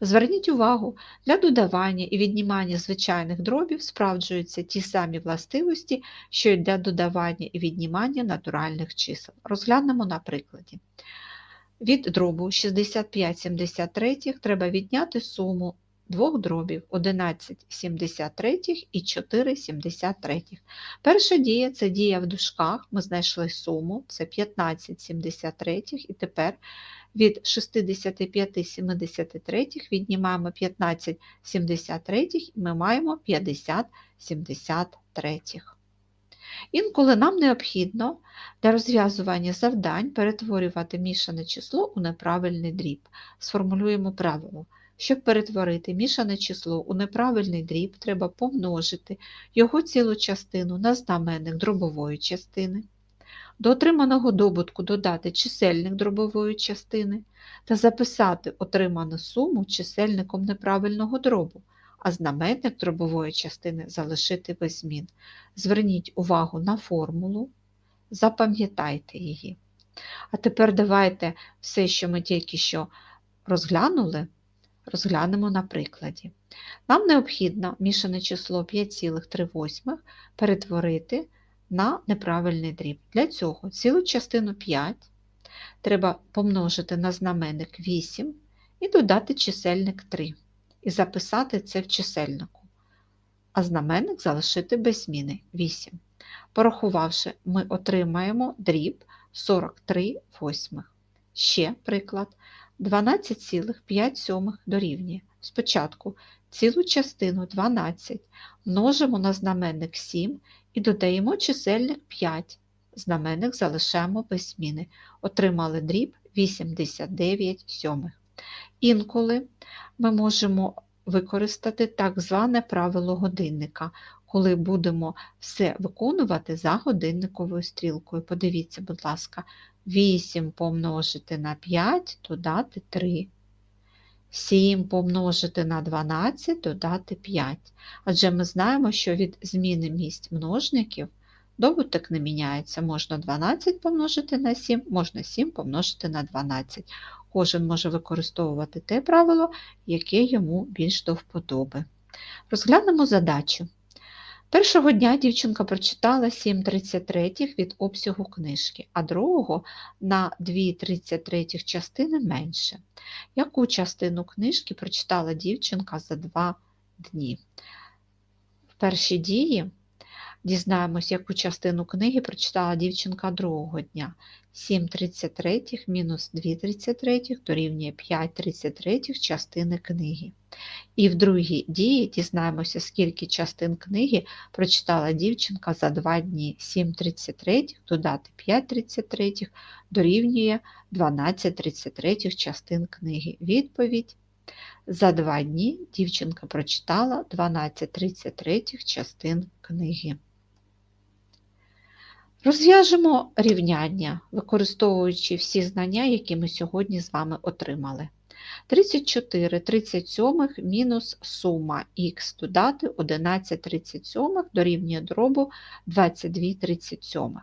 Зверніть увагу, для додавання і віднімання звичайних дробів справджуються ті самі властивості, що й для додавання і віднімання натуральних чисел. Розглянемо на прикладі. Від дробу 65 73 треба відняти суму двох дробів 11 73 і 4 73. Перша дія це дія в дужках, ми знайшли суму, це 15 73, і тепер від 65 73 віднімаємо 15 73 і ми маємо 50 73. Інколи нам необхідно для розв'язування завдань перетворювати мішане число у неправильний дріб. Сформулюємо правило. Щоб перетворити мішане число у неправильний дріб, треба помножити його цілу частину на знаменник дробової частини, до отриманого добутку додати чисельник дробової частини та записати отриману суму чисельником неправильного дробу, а знаменник дробової частини залишити без змін. Зверніть увагу на формулу, запам'ятайте її. А тепер давайте все, що ми тільки що розглянули, розглянемо на прикладі. Нам необхідно мішане число 5,3 перетворити на неправильний дріб. Для цього цілу частину 5 треба помножити на знаменник 8 і додати чисельник 3 і записати це в чисельнику, а знаменник залишити без зміни 8. Порахувавши, ми отримаємо дріб 43 восьмих. Ще приклад 12,5 дорівнює. Спочатку цілу частину 12 множимо на знаменник 7 і додаємо чисельник 5. Знаменник залишаємо без зміни. Отримали дріб 89 сьомих. Інколи ми можемо використати так зване правило годинника, коли будемо все виконувати за годинниковою стрілкою. Подивіться, будь ласка, 8 помножити на 5, додати 3. 7 помножити на 12, додати 5. Адже ми знаємо, що від зміни місць множників добуток не міняється. Можна 12 помножити на 7, можна 7 помножити на 12. Кожен може використовувати те правило, яке йому більш до вподоби. Розглянемо задачу. Першого дня дівчинка прочитала 7,33 від обсягу книжки, а другого на 2,33 частини менше. Яку частину книжки прочитала дівчинка за два дні? В першій дії дізнаємось, яку частину книги прочитала дівчинка другого дня. 7,33 мінус 2,33 дорівнює 5,33 частини книги. І в другій дії дізнаємося, скільки частин книги прочитала дівчинка за два дні. 7,33 додати 5,33 дорівнює 12,33 частин книги. Відповідь. За два дні дівчинка прочитала 12,33 частин книги. Розв'яжемо рівняння, використовуючи всі знання, які ми сьогодні з вами отримали. 34 37 мінус сума х додати 11 37 дорівнює дробу 22 37.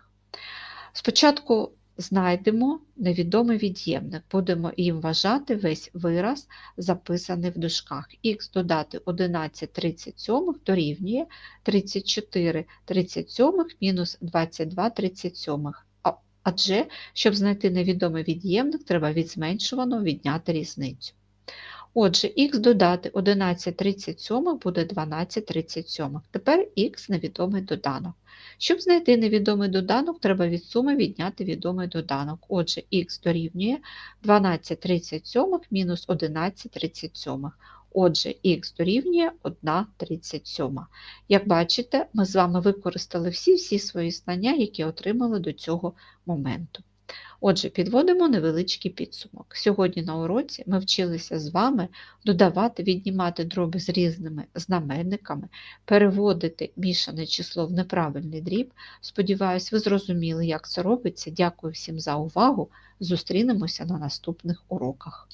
Спочатку знайдемо невідомий від'ємник, будемо їм вважати весь вираз, записаний в дужках. Х додати 11 37 дорівнює 34 37 мінус 22 37. Адже, щоб знайти невідомий від'ємник, треба від зменшуваного відняти різницю. Отже, х додати 11 37 буде 12 37. Тепер х невідомий доданок. Щоб знайти невідомий доданок, треба від суми відняти відомий доданок. Отже, х дорівнює 12 37 мінус 11 37. Отже, х дорівнює 1 37. Як бачите, ми з вами використали всі-всі свої знання, які отримали до цього моменту. Отже, підводимо невеличкий підсумок. Сьогодні на уроці ми вчилися з вами додавати, віднімати дроби з різними знаменниками, переводити мішане число в неправильний дріб. Сподіваюсь, ви зрозуміли, як це робиться. Дякую всім за увагу. Зустрінемося на наступних уроках.